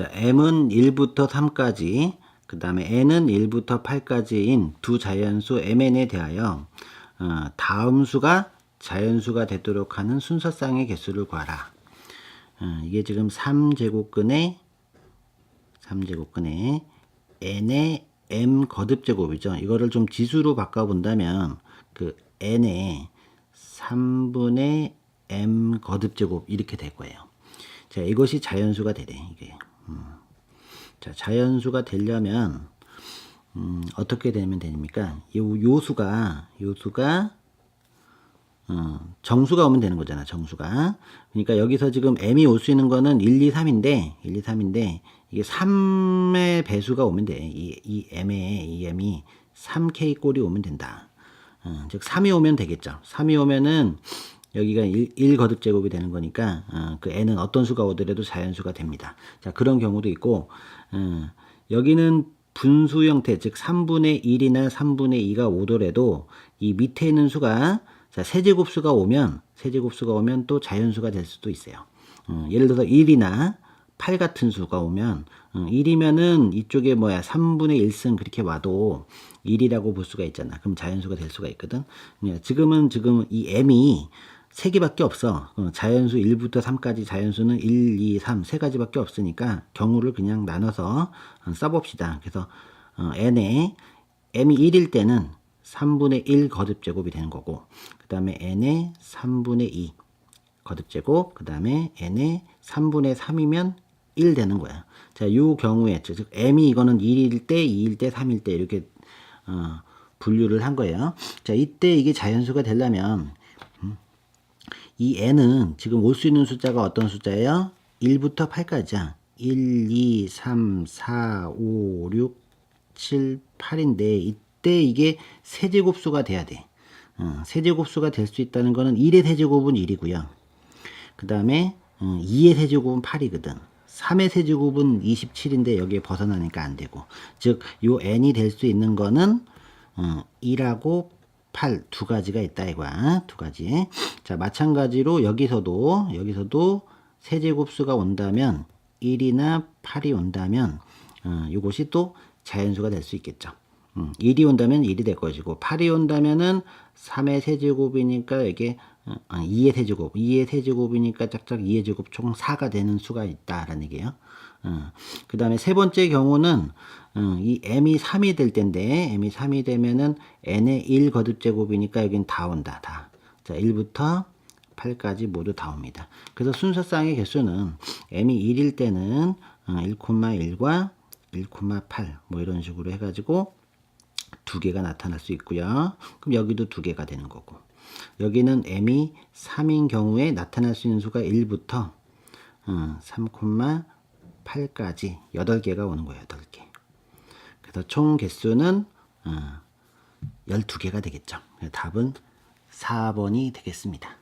자, m은 1부터 3까지, 그 다음에 n은 1부터 8까지인 두 자연수 mn에 대하여 어, 다음 수가 자연수가 되도록 하는 순서쌍의 개수를 구하라. 어, 이게 지금 3제곱근의 3제곱근의 n의 m 거듭제곱이죠. 이거를 좀 지수로 바꿔본다면 그 n의 3분의 m 거듭제곱 이렇게 될 거예요. 자, 이것이 자연수가 되래. 이게. 음. 자, 자연수가 되려면 음, 어떻게 되면 됩니까? 요 요수가 요수가 어, 정수가 오면 되는 거잖아, 정수가. 그러니까 여기서 지금 m이 올 수 있는 거는 1, 2, 3인데, 1, 2, 3인데, 이게 3의 배수가 오면 돼. 이, 이 m에, 이 m이 3k 꼴이 오면 된다. 어, 즉, 3이 오면 되겠죠. 3이 오면은, 여기가 1, 1 거듭 제곱이 되는 거니까, 어, 그 n은 어떤 수가 오더라도 자연수가 됩니다. 자, 그런 경우도 있고, 어, 여기는 분수 형태, 즉 3분의 1이나 3분의 2가 오더라도 이 밑에 있는 수가 자, 세제곱수가 오면 세제곱수가 오면 또 자연수가 될 수도 있어요. 어, 예를 들어서 1이나 8 같은 수가 오면 어, 1이면은 이쪽에 뭐야 3분의 1승 그렇게 와도 1이라고 볼 수가 있잖아. 그럼 자연수가 될 수가 있거든. 예, 지금은 지금 이 m이 세 개밖에 없어. 어, 자연수 1부터 3까지 자연수는 1, 2, 3 세 가지밖에 없으니까 경우를 그냥 나눠서 어, 써봅시다. 그래서 어, n에 m이 1일 때는 3분의 1 거듭제곱이 되는 거고 그 다음에 n의 3분의 2 거듭제곱 그 다음에 n의 3분의 3이면 1 되는 거야. 자, 이 경우에 즉 m이 이거는 1일 때, 2일 때, 3일 때 이렇게 어, 분류를 한 거예요. 자, 이때 이게 자연수가 되려면 음, 이 n은 지금 올 수 있는 숫자가 어떤 숫자예요? 1부터 8까지야. 1, 2, 3, 4, 5, 6, 7, 8인데 이때 이게 세제곱수가 돼야 돼. 어, 세제곱수가 될 수 있다는 거는 1의 세제곱은 1이고요. 그 다음에 어, 2의 세제곱은 8이거든. 3의 세제곱은 27인데 여기에 벗어나니까 안 되고. 즉, 요 n이 될 수 있는 거는 어, 1하고 8 두 가지가 있다 이거야. 두 가지. 자, 마찬가지로 여기서도 여기서도 세제곱수가 온다면 1이나 8이 온다면 어, 이것이 또 자연수가 될 수 있겠죠. 음, 1이 온다면 1이 될 것이고 8이 온다면은 3의 세제곱이니까 이게 어, 아, 2의 세제곱, 2의 세제곱이니까 짝짝 2의 제곱 총 4가 되는 수가 있다라는 얘기예요. 어, 그 다음에 세 번째 경우는 어, 이 m이 3이 될 텐데 m이 3이 되면은 n의 1 거듭 제곱이니까 여긴 다 온다 다. 자 1부터 8까지 모두 다 옵니다. 그래서 순서쌍의 개수는 m이 1일 때는 어, 1,1과 1,8 뭐 이런 식으로 해가지고 두 개가 나타날 수 있고요. 그럼 여기도 두 개가 되는 거고. 여기는 m이 3인 경우에 나타날 수 있는 수가 1부터 어, 3,8까지 8개가 오는 거예요. 8개. 그래서 총 개수는 어, 12개가 되겠죠. 답은 4번이 되겠습니다.